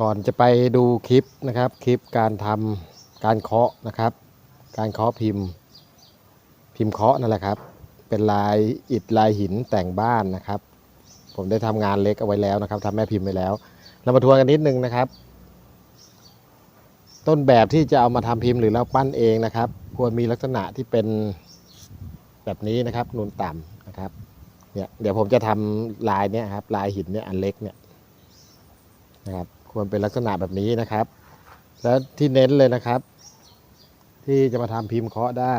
ก่อนจะไปดูคลิปนะครับ คลิปการทำการเคาะนะครับ การเคาะพิมพ์ พิมพ์เคาะนั่นแหละครับ เป็นลายอิฐลายหินแต่งบ้านนะครับ ผมได้ทำงานเล็กเอาไว้แล้วนะครับทำแม่พิมพ์ไว้แล้ว เรามาทวนกันนิดนึงนะครับ ต้นแบบที่จะเอามาทำพิมพ์หรือเราปั้นเองนะครับ ควรมีลักษณะที่เป็นแบบนี้นะครับนูนต่ำนะครับเนี่ยเดี๋ยวผมจะทำลายเนี่ยครับลายหินเนี่ยอันเล็กเนี่ยนะครับ ควรเป็นลักษณะแบบนี้นะครับ แล้วที่เน้นเลยนะครับ ที่จะมาทำพิมพ์เคาะได้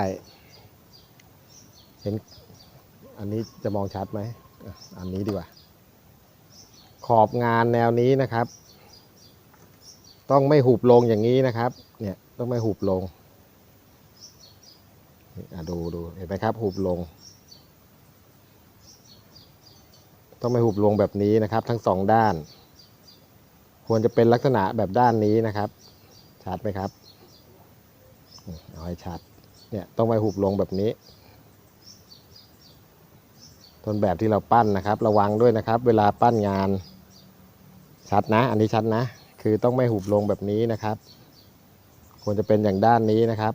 เห็นอันนี้จะมองชัดไหมอันนี้ดีกว่า ขอบงานแนวนี้นะครับ ต้องไม่หุบลงอย่างนี้นะครับ เนี่ยต้องไม่หุบลงอะดูดูเห็นไหมครับหุบลง ต้องไม่หุบลงแบบนี้นะครับ ทั้งสองด้าน ควรจะเป็นลักษณะแบบด้านนี้นะครับ ชัดไหมครับเอาให้ชัด เนี่ยต้องไม่หุบลงแบบนี้ ต้นแบบที่เราปั้นนะครับ ระวังด้วยนะครับ เวลาปั้นงาน ชัดนะ อันนี้ชัดนะ คือต้องไม่หุบลงแบบนี้นะครับ ควรจะเป็นอย่างด้านนี้นะครับ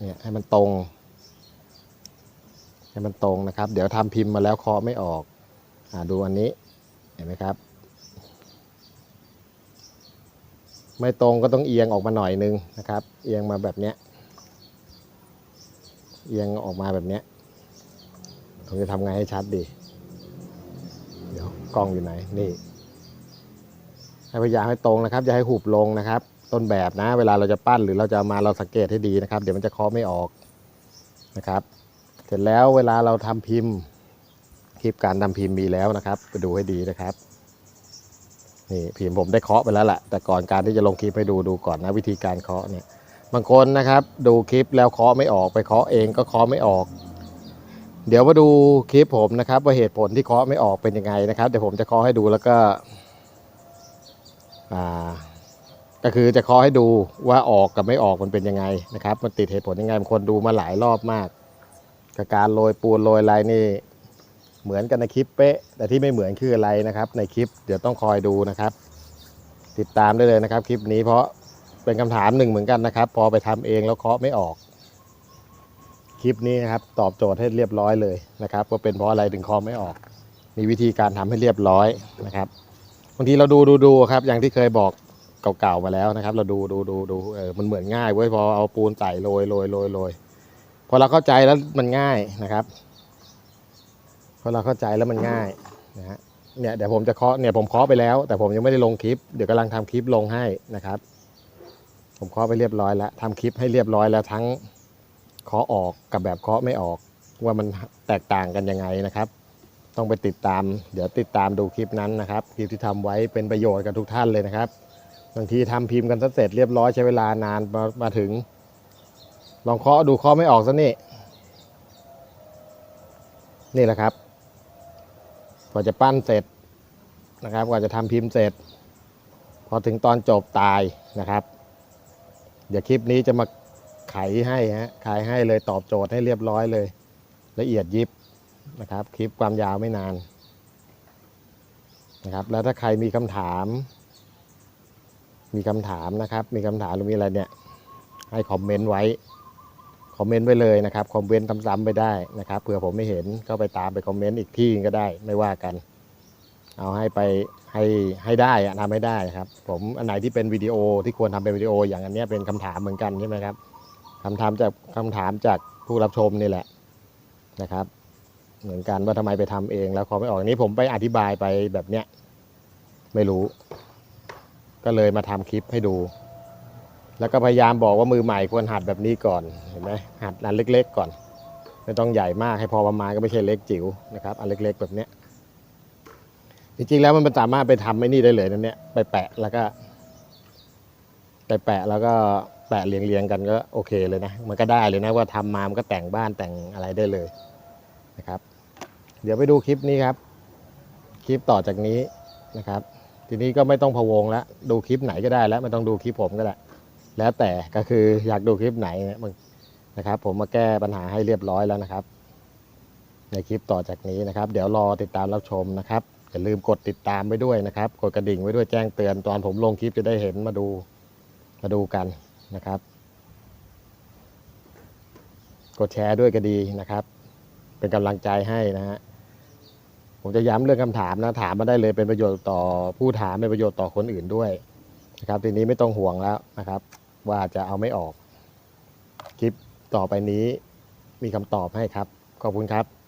เนี่ยให้มันตรง ให้มันตรงนะครับ เดี๋ยวทำพิมพ์มาแล้วเคาะไม่ออกอ่าดูอันนี้ เห็นไหมครับ ไม่ตรงก็ต้องเอียงออกมาหน่อยนึงนะครับ เอียงมาแบบเนี้ยเอียงออกมาแบบเนี้ยผมจะทำไงให้ชัดดี เดี๋ยวกล้องอยู่ไหน นี่ ให้พยายามให้ตรงนะครับ อย่าให้หุบลงนะครับ ต้นแบบนะ เวลาเราจะปั้นหรือเราจะมาเราสังเกตให้ดีนะครับ เดี๋ยวมันจะเคาะไม่ออกนะครับ เสร็จแล้วเวลาเราทำพิมพ์ คลิปการทำพิมพ์มีแล้วนะครับ ไปดูให้ดีนะครับ นี่พิมผมได้เคาะไปแล้วแหละแต่ก่อนการที่จะลงคลิปให้ดูดูก่อนนะวิธีการเคาะเนี่ยบางคนนะครับดูคลิปแล้วเคาะไม่ออกไปเคาะเองก็เคาะไม่ออก เดี๋ยวมาดูคลิปผมนะครับ ว่าเหตุผลที่เคาะไม่ออกเป็นยังไงนะครับเดี๋ยวผมจะเคาะให้ดูแล้วก็อ่าก็คือจะเคาะให้ดูว่าออกกับไม่ออกมันเป็นยังไงนะครับ มันติดเหตุผลยังไงบางคนดูมาหลายรอบมากกับการโรยปูนโรยอะไรนี่ เหมือนกันในคลิปเป๊ะ แต่ที่ไม่เหมือนคืออะไรนะครับ ในคลิปเดี๋ยวต้องคอยดูนะครับ ติดตามได้เลยนะครับ คลิปนี้เพราะเป็นคำถามหนึ่งเหมือนกันนะครับ พอไปทำเองแล้วเคาะไม่ออก คลิปนี้นะครับ ตอบโจทย์ให้เรียบร้อยเลยนะครับว่าเป็นเพราะอะไรถึงเคาะไม่ออก มีวิธีการทำให้เรียบร้อยนะครับบางทีเราดูดูดูครับ อย่างที่เคยบอกเก่าๆมาแล้วนะครับ เราดูดูดูดูเออมันเหมือนง่ายเว้ยพอเอาปูนใส่โรยโรยโรยโรยพอเราเข้าใจแล้วมันง่ายนะครับ พอเราเข้าใจแล้วมันง่ายนะฮะเนี่ยเดี๋ยวผมจะเคาะเนี่ยผมเคาะไปแล้ว แต่ผมยังไม่ได้ลงคลิป เดี๋ยวกำลังทำคลิปลงให้นะครับ ผมเคาะไปเรียบร้อยแล้วทำคลิปให้เรียบร้อยแล้วทั้งเคาะออกกับแบบเคาะไม่ออก ว่ามันแตกต่างกันยังไงนะครับ ต้องไปติดตาม เดี๋ยวติดตามดูคลิปนั้นนะครับคลิปที่ทำไว้เป็นประโยชน์กับทุกท่านเลยนะครับบางทีทำพิมพ์กันซะเสร็จเรียบร้อยใช้เวลานานมามาถึง ลองเคาะดูเคาะไม่ออกซะนี่นี่แหละครับ กว่าจะปั้นเสร็จนะครับกว่าจะทำพิมพ์เสร็จ พอถึงตอนจบตายนะครับ เดี๋ยวคลิปนี้จะมาไขให้ฮะไขให้เลยตอบโจทย์ให้เรียบร้อยเลย ละเอียดยิบนะครับ คลิปความยาวไม่นานนะครับ แล้วถ้าใครมีคำถาม มีคำถามนะครับ มีคำถามหรือมีอะไรเนี่ย ให้คอมเมนต์ไว้ คอมเมนต์ไว้เลยนะครับคอมเมนต์ซ้ำๆไปได้นะครับเผื่อผมไม่เห็นก็ไปตามไปคอมเมนต์อีกที่ก็ได้ไม่ว่ากัน เอาให้ไปให้ให้ได้อะทำให้ได้ครับ ผมอันไหนที่เป็นวิดีโอที่ควรทำเป็นวิดีโอ อย่างอันนี้เป็นคำถามเหมือนกันใช่ไหมครับคำถามจากคำถามจากผู้รับชมนี่แหละนะครับ เหมือนกันว่าทำไมไปทำเอง แล้วพอไม่ออกอันนี้ผมไปอธิบายไปแบบเนี้ยไม่รู้ ก็เลยมาทำคลิปให้ดู แล้วก็พยายามบอกว่ามือใหม่ควรหัดแบบนี้ก่อนเห็นไหมหัดอันเล็กๆก่อน ไม่ต้องใหญ่มากให้พอประมาณก็ไม่ใช่เล็กจิ๋วนะครับอันเล็กๆแบบเนี้ยจริงๆแล้วมันสามารถไปทำไอ้นี่ได้เลยนั่นเนี้ยไปแปะแล้วก็ไปแปะแล้วก็แปะเรียงๆกันก็โอเคเลยนะ มันก็ได้เลยนะว่าทำมามันก็แต่งบ้านแต่งอะไรได้เลยนะครับ เดี๋ยวไปดูคลิปนี้ครับ คลิปต่อจากนี้นะครับ ทีนี้ก็ไม่ต้องพะวงแล้วดูคลิปไหนก็ได้แล้วไม่ต้องดูคลิปผมก็ได้ แล้วแต่ก็คืออยากดูคลิปไหนเนี่ยมันนะครับ ผมมาแก้ปัญหาให้เรียบร้อยแล้วนะครับ ในคลิปต่อจากนี้นะครับ เดี๋ยวรอติดตามรับชมนะครับอย่าลืมกดติดตามไว้ด้วยนะครับ กดกระดิ่งไว้ด้วยแจ้งเตือนตอนผมลงคลิปจะได้เห็นมาดูมาดูกันนะครับ กดแชร์ด้วยก็ดีนะครับ เป็นกำลังใจให้นะฮะผมจะย้ำเรื่องคำถามนะถามมาได้เลยเป็นประโยชน์ต่อผู้ถามเป็นประโยชน์ต่อคนอื่นด้วยนะครับ ทีนี้ไม่ต้องห่วงแล้วนะครับ ว่าจะเอาไม่ออก คลิปต่อไปนี้มีคำตอบให้ครับ ขอบคุณครับ